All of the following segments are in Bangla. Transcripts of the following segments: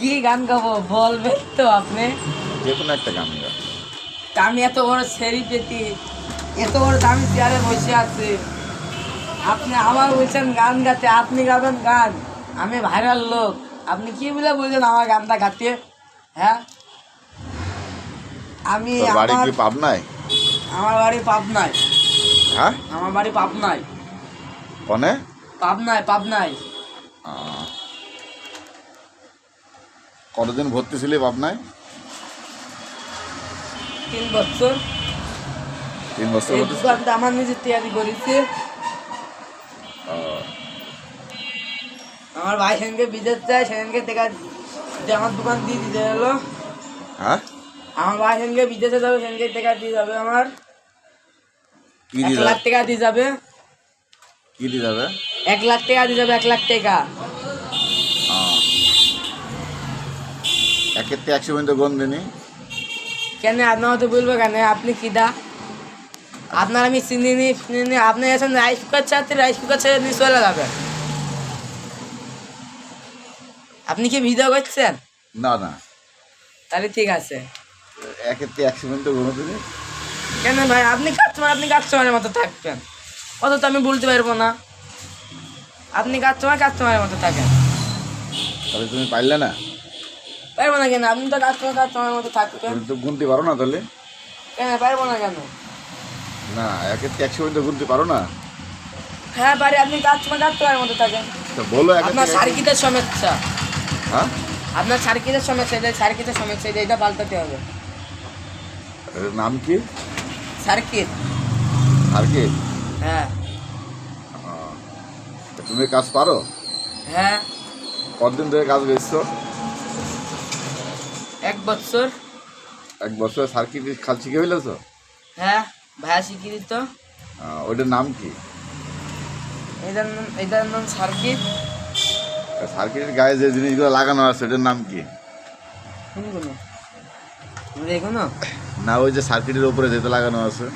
কি গান গাবো বলবেন তো আপনি? যে কোনো একটা গান গা আমি এত বড় সেরি পেতি এত বড় দামি চেয়ারে বসে আছি। আপনি আমার বলছেন গান গাতে আপনি গাবেন গান। আমি ভাইরাল লোক। আপনি কি বলে বলছেন আমার গানটা গাতে? হ্যাঁ? আমি তোর বাড়ি কি পাবনায়? আমার বাড়ি পাবনায়। হ্যাঁ? আমার বাড়ি পাবনায়। কনে? পাবনায় পাবনায়। কতদিন ভর্তি ছিলি পাবনায় তিন বছর। তিন বছর এই? দোকানটা আমার নিজে তৈরি করেছি। আমার ভাই সেদিনকে বিদেশ যায় সেদিনকে থেকে যে আমার দোকান দিয়ে দিতে গেলো। হ্যাঁ? আমার ভাই সেদিনকে বিদেশে যাবে সেদিনকে টাকা দিয়ে যাবে আমার। এক লাখ টাকা দিয়ে যাবে। কি দিয়ে যাবে? এক লাখ টাকা দিয়ে যাবে এক লাখ টাকা। থেকে একশো পর্যন্ত গন দিনি কেন আপনার হয়তো বলব কেন? আপনি কি দা? আপনার আমি চিনি নি চিনি নি। আপনি এসেছেন রাইস কুকার ছাড়তে রাইস কুকার ছেড়ে নিয়ে চলে যাবেন। আপনি কি ভিডিও করছেন? না না। তাহলে ঠিক আছে। থেকে একশো পর্যন্ত গণ দিনি কেন ভাই? আপনি কাস্টমার আপনি কাস্টমারের মতো থাকবেন। অত তো আমি বলতে পারব না। আপনি কাস্টমার কাস্টমারের মতো থাকেন। তাহলে তুমি পারলে না? পারব না কেন? আপনি তো কাস্টমার কাস্টমারের মতো থাকবেন তো গুনতে পারো না তাহলে? কেন পারব না কেন? না থেকে একশো পর্যন্ত গুনতে পারো না। হ্যাঁ পারি আপনি কাস্টমার কাস্টমারের মতো থাকেন। তো বলো আপনার সার্কিটের সমস্যা। হ্যাঁ? আপনার সার্কিটের সমস্যা এটা সার্কিটের সমস্যা এটা এটা পাল্টাতে হবে। নাম কি? সার্কিট। আর কি হ্যাঁ তুমি কাজ পারো? হ্যাঁ। কতদিন ধরে কাজ বেচছো এক বছর। এক বছর সার্কিট খাল শিখে ফেলেছো? হ্যাঁ ভাইয়া শিখিয়ে দিত। ওইটার নাম কি? এটার নাম এটার নাম সার্কিট। সার্কিটের গায়ে যে জিনিসগুলো লাগানো আছে ওটার নাম কি? কোনগুলো? না ওই যে সার্কিটের উপরে যেটা লাগানো আছে।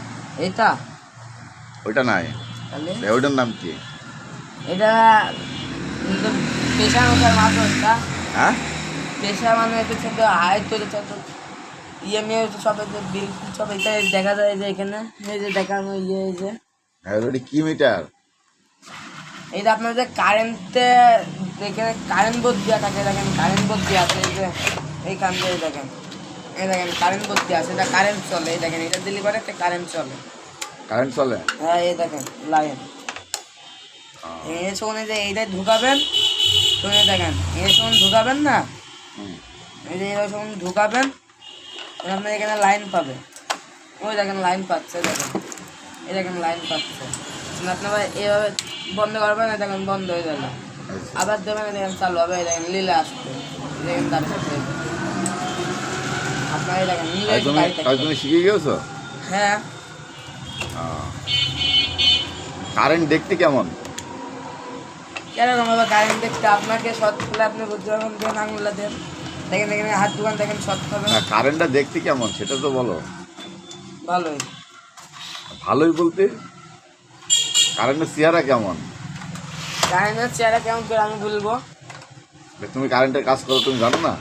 এটা? ওইটা নাই। ওইটার নাম কি? এটা পেশা হ্যাঁ? পেশা মানে এটা ছোট তো এটা ছোট ইয়ে মেয়ে তো সব বিল সব এটা দেখা যায় যে এখানে। এই যে দেখানো ইয়ে এই যে। হ্যাঁ কি মিটার? এইটা আপনার যে কারেন্টে এখানে কারেন্ট বোর্ড দেওয়া থাকে দেখেন কারেন্ট বোর্ড দেওয়া আছে এই যে এইখান দিয়ে দেখেন। এই দেখেন কারেন্ট বোর্ড দেওয়া আছে এটা কারেন্ট চলে এই দেখেন এটা দিলে পরে একটা কারেন্ট চলে। কারেন্ট চলে? হ্যাঁ এই দেখেন লাইন এই শোনে যে এইটা ঢুকাবেন শুনে দেখেন এই শোন ঢুকাবেন না। এই যে এরকম যখন ঢুকাবেন আপনার এখানে লাইন পাবে ওই দেখেন লাইন পাচ্ছে দেখেন। এই দেখেন লাইন পাচ্ছে। তখন আপনারা এইভাবে বন্ধ করবেন এই দেখেন বন্ধ হয়ে গেল আবার দেবেন দেখেন চালু হবে এই দেখেন লীলা আসবে দেখেন তারপর আপনার এই দেখেন তুমি শিখে গিয়েছো? হ্যাঁ। কারেন্ট দেখতে কেমন? এরকম হবে কারেন্ট দেখতে আপনাকে শর্ট করলে আপনি পারবেন দেন আঙুলা দেন। দেখেন দেখেন হাত দোকান দেখেন শর্ট হবে না কারেন্টটা দেখতে কেমন? সেটা তো বলো। ভালোই। ভালোই বলতে কারেন্টের চেহারা কেমন? কারেন্টের চেহারা কেমন করে আমি বলব? তুমি কারেন্টের কাজ করো তুমি জানো না?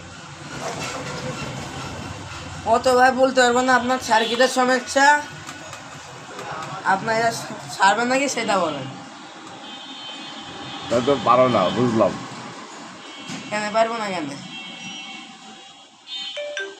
অত ভাই বলতে পারব না আপনার সার্কিটের সমস্যা। আপনার সারবেন নাকি সেটা বলেন। তো পারো না বুঝলাম। কেন পারব না কেন?